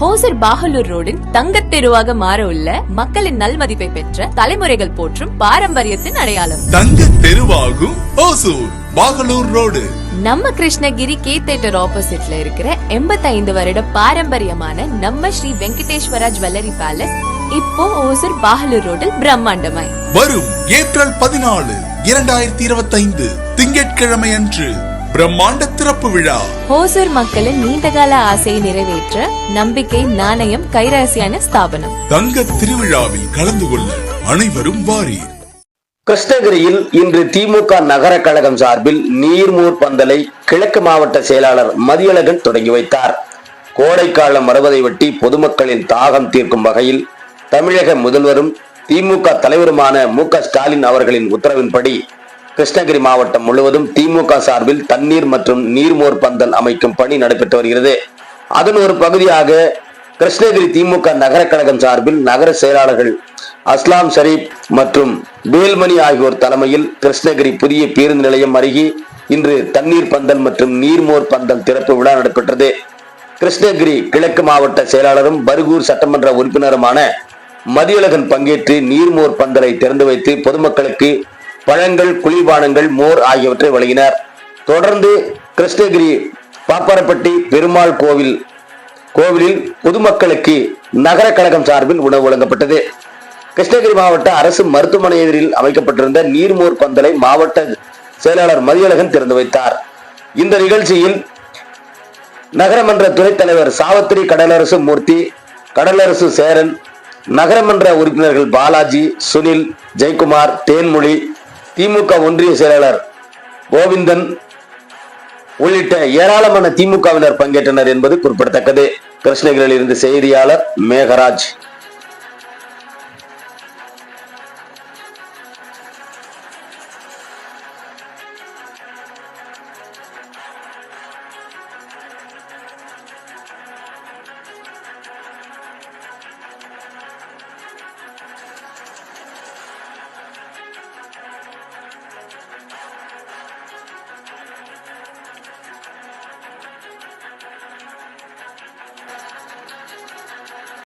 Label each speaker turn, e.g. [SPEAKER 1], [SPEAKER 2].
[SPEAKER 1] ஓசூர் பாகலூர் ரோடின் தங்கத் தெருவாக மாற உள்ள மக்களின் நல்மதிப்பை பெற்ற தலைமுறைகள் போற்றும் பாரம்பரியத்தின் அடையாளம்.
[SPEAKER 2] தங்க தெருவாகும் ஓசூர் பாகலூர் ரோடு.
[SPEAKER 1] நம்ம கிருஷ்ணகிரி கே தேட்டர் ஆப்போசிட்ல இருக்கிற 85 வருட பாரம்பரியமான நம்ம ஸ்ரீ வெங்கடேஸ்வரா ஜுவல்லரி பேலஸ் இப்போ ஓசூர் பாகலூர் ரோடில் பிரம்மாண்டமாய்.
[SPEAKER 2] வரும் ஏப்ரல் பதினாலு இரண்டாயிரத்தி இருபத்தைந்து திங்கட்கிழமை அன்று பிரம்மாண்ட திறப்பு விழா.
[SPEAKER 1] ஓசூர் மக்களின் நீண்டகால ஆசையை நிறைவேற்ற நம்பிக்கை நாணயம் கைராசியான ஸ்தாபனம்.
[SPEAKER 2] தங்க திருவிழாவில் கலந்து கொள்ள அனைவரும் வாரீர்.
[SPEAKER 3] கிருஷ்ணகிரியில் இன்று திமுக நகர கழகம் சார்பில் நீர்மூர் பந்தலை கிழக்கு மாவட்ட செயலாளர் மதியழகன் தொடங்கி வைத்தார். கோடைக்காலம் வருவதை ஒட்டி பொதுமக்களின் தாகம் தீர்க்கும் வகையில் தமிழக முதல்வரும் திமுக தலைவருமான மு க ஸ்டாலின் அவர்களின் உத்தரவின்படி கிருஷ்ணகிரி மாவட்டம் முழுவதும் திமுக சார்பில் தண்ணீர் மற்றும் நீர்மோர் பந்தல் அமைக்கும் பணி நடைபெற்று வருகிறது. அதன் ஒரு பகுதியாக கிருஷ்ணகிரி திமுக நகர கழகம் சார்பில் நகர செயலாளர்கள் அஸ்லாம் ஷரீப் மற்றும் வேல்மணி ஆகியோர் தலைமையில் கிருஷ்ணகிரி புதிய பேருந்து நிலையம் அருகே இன்று தண்ணீர் பந்தல் மற்றும் நீர்மோர் பந்தல் திறப்பு விழா நடைபெற்றது. கிருஷ்ணகிரி கிழக்கு மாவட்ட செயலாளரும் பருகூர் சட்டமன்ற உறுப்பினருமான மதியழகன் பங்கேற்று நீர்மோர் பந்தலை திறந்து வைத்து பொதுமக்களுக்கு பழங்கள் குளிர்பானங்கள் மோர் ஆகியவற்றை வழங்கினார். தொடர்ந்து கிருஷ்ணகிரி பாப்பாரப்பட்டி பெருமாள் கோவில் கோவிலில் பொதுமக்களுக்கு நகர கழகம் சார்பில் உணவு வழங்கப்பட்டது. கிருஷ்ணகிரி மாவட்ட அரசு மருத்துவமனை எதிரில் அமைக்கப்பட்டிருந்த நீர்மோர் பந்தலை மாவட்ட செயலாளர் மதியழகன் திறந்து வைத்தார். இந்த நிகழ்ச்சியில் நகரமன்ற துணைத் தலைவர் சாவத்திரி கடலரசு மூர்த்தி கடலரசு சேரன் நகரமன்ற உறுப்பினர்கள் பாலாஜி சுனில் ஜெயக்குமார் தேன்மொழி திமுக ஒன்றிய செயலாளர் கோவிந்தன் உள்ளிட்ட ஏராளமான திமுகவினர் பங்கேற்றனர் என்பது குறிப்பிடத்தக்கது. கிருஷ்ணகிரியில் இருந்து செய்தியாளர் மேகராஜ்.